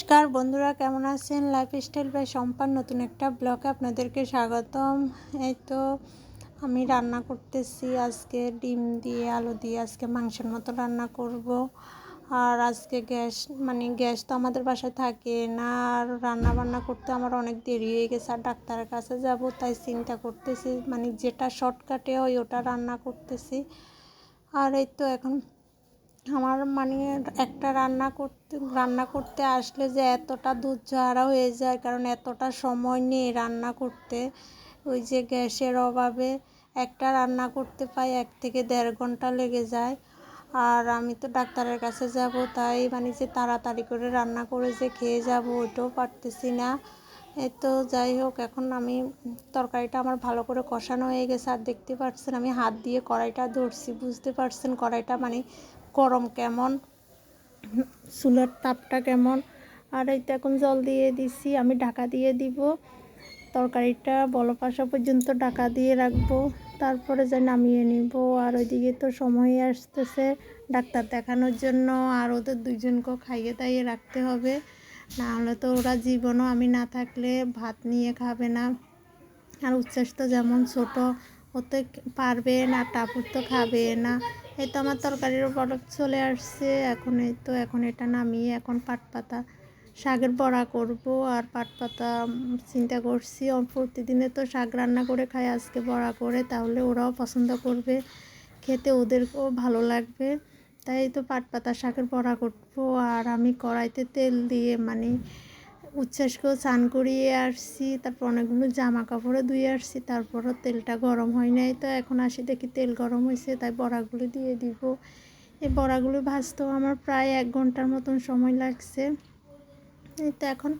নমস্কার, বন্ধুরা কেমন আছেন? লাইফস্টাইল বাই সম্পান নতুন একটা ব্লগে আপনাদেরকে স্বাগতম। এই তো আমি রান্না করতেছি আজকে ডিম দিয়ে, আলু দিয়ে, আজকে মাংসের মতো রান্না করব। আর আজকে গ্যাস মানে গ্যাস তো আমাদের বাসায় থাকে না, আর রান্না বান্না করতে আমার অনেক দেরি হয়ে গেছে, আর ডাক্তারের কাছে যাব, তাই চিন্তা করতেছি মানে যেটা শর্টকাটে হয় ওটা রান্না করতেছি। আর এই তো এখন আমার মানে একটা রান্না করতে রান্না করতে আসলে যে এতটা ধৈর্য হারা হয়ে যায়, কারণ এতটা সময় নেই রান্না করতে। ওই যে গ্যাসের অভাবে একটা রান্না করতে পাই এক থেকে দেড় ঘণ্টা লেগে যায়। আর আমি তো ডাক্তারের কাছে যাব, তাই মানে যে তাড়াতাড়ি করে রান্না করে যে খেয়ে যাব, ওইটাও পারতেছি না। তো যাই হোক, এখন আমি তরকারিটা আমার ভালো করে কষানো হয়ে গেছে। আর দেখতে পাচ্ছেন আমি হাত দিয়ে কড়াইটা ধরছি, বুঝতে পারছেন কড়াইটা মানে গরম কেমন? চুলার তাপটা কেমন? আর এই তো এখন জল দিয়ে দিছি, আমি ঢাকা দিয়ে দিব। তরকারিটা বলো পাশা পর্যন্ত ঢাকা দিয়ে রাখব। তারপরে যে নামিয়ে নিব। আর ওইদিকে তো সময় আসতেছে ডাক্তার দেখানোর জন্য। আর ওদের দুইজনকেও খাইয়ে দাইয়ে রাখতে হবে। না হলে তো ওরা জীবনও আমি না থাকলে ভাত নিয়ে খাবে না। আর উচ্ছ্বাস তো যেমন ছোট ওতে পারবে না, টাপুর তো খাবে না। এই তো আমার তরকারির বরফ চলে আসছে। এখন এই তো, এখন এটা নামিয়ে এখন পাট পাতা শাকের বড়া করব আর পাট পাতা চিন্তা করছি। প্রতিদিনে তো শাক রান্না করে খাই, আজকে বড়া করে, তাহলে ওরাও পছন্দ করবে। খেতে ওদেরকেও ভালো লাগবে। তাই তো পাট পাতা শাকের বড়া করব। আর আমি কড়াইতে তেল দিয়ে মানে উচ্ছ্বাসকেও চান করিয়ে আসছি, তারপর অনেকগুলো জামা কাপড়ে ধুয়ে আসছি, তারপরও তেলটা গরম হয় নাই। তো এখন আসি দেখি তেল গরম হয়েছে তাই বড়াগুলো দিয়ে দিব। এই বড়াগুলো ভাজতেও আমার প্রায় এক ঘণ্টার মতন সময় লাগছে। তো এখন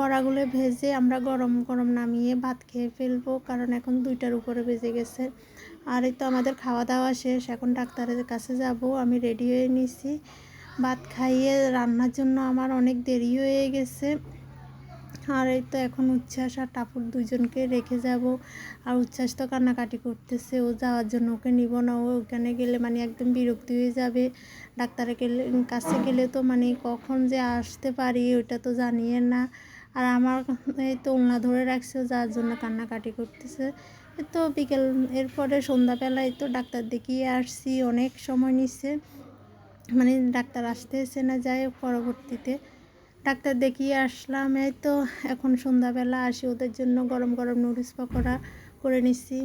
বড়াগুলো ভেজে আমরা গরম গরম নামিয়ে ভাত খেয়ে ফেলব, কারণ এখন দুইটার উপরে বেজে গেছে। আর এই তো আমাদের খাওয়া দাওয়া শেষ, এখন ডাক্তারের কাছে যাব, আমি রেডি হয়ে নিছি। ভাত খাইয়ে রান্নার জন্য আমার অনেক দেরি হয়ে গেছে। আর এই তো এখন উচ্ছ্বাস আর টাপুর দুজনকে রেখে যাব। আর উচ্ছ্বাস তো কান্নাকাটি করতেছে, ও যাওয়ার জন্য ওকে নিব না, ও ওখানে গেলে মানে একদম বিরক্তি হয়ে যাবে। ডাক্তারের গেলে, কাছে গেলে তো মানে কখন যে আসতে পারি ওটা তো জানিয়ে না। আর আমার এই তো ওলনা ধরে রাখছে যাওয়ার জন্য কান্নাকাটি করতেছে। তো বিকেল, এরপরে সন্ধ্যাবেলায় তো ডাক্তার দেখিয়ে আসছি, অনেক সময় নিচ্ছে। মানে ডাক্তার আসতে এসে না যায় পরবর্তীতে। ডাক্তার দেখিয়ে আসলাম, এই তো এখন সন্ধ্যাবেলা, আসি ওদের জন্য গরম গরম নুডলস পকোড়া করে নিচ্ছি